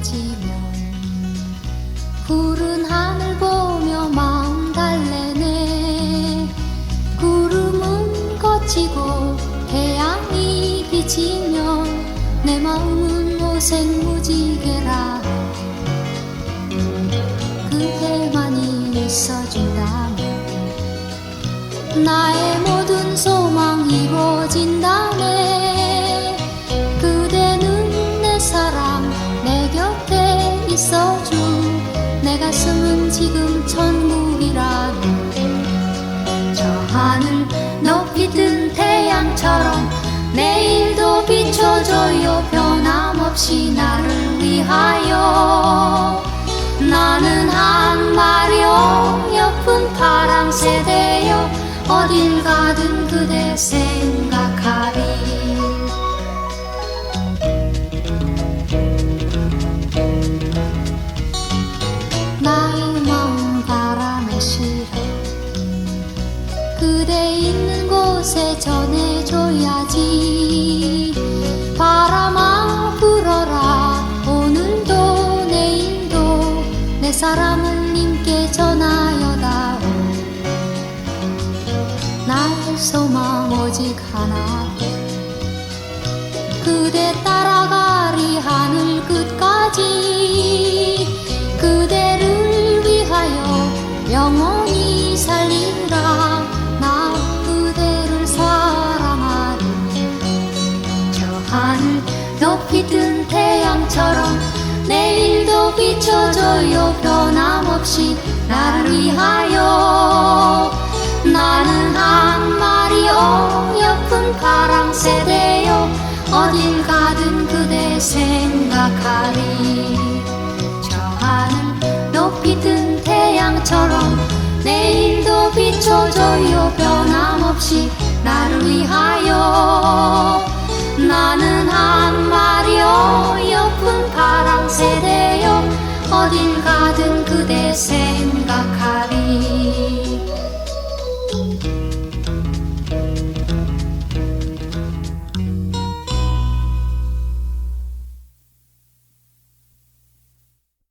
어두워지면 푸른 하늘 보며 마음 달래네. 구름은 거치고 태양이 비치면 내 마음은 모생무지개라. 그대만이 있어준다면 나의 모든 소망 이루어진다 있어준 내 가슴은 지금 천국이라네 저 하늘 높이 뜬 태양처럼 내일도 비춰줘요. 변함없이 나를 위하여. 나는 한 마리오 예쁜 파랑새 되어 어딜 가든 그대 생 그대 있는 곳에 전해줘야지. 바람아 불어라. 오늘도 내일도 내 사랑을 님께 전하여다오 나의 소망 오직 하나. 그대 따라가리 하늘 끝까지 뜬 태양처럼 내일도 비춰줘요. 변함없이 나를 위하여. 나는 한 마리오 예쁜 파랑새 되어 어딜 가든 그대 생각하리. 저 하늘 높이 뜬 태양처럼 내일도 비춰줘요. 변함없이 나를 위하여 어 어딜 가든 그대 생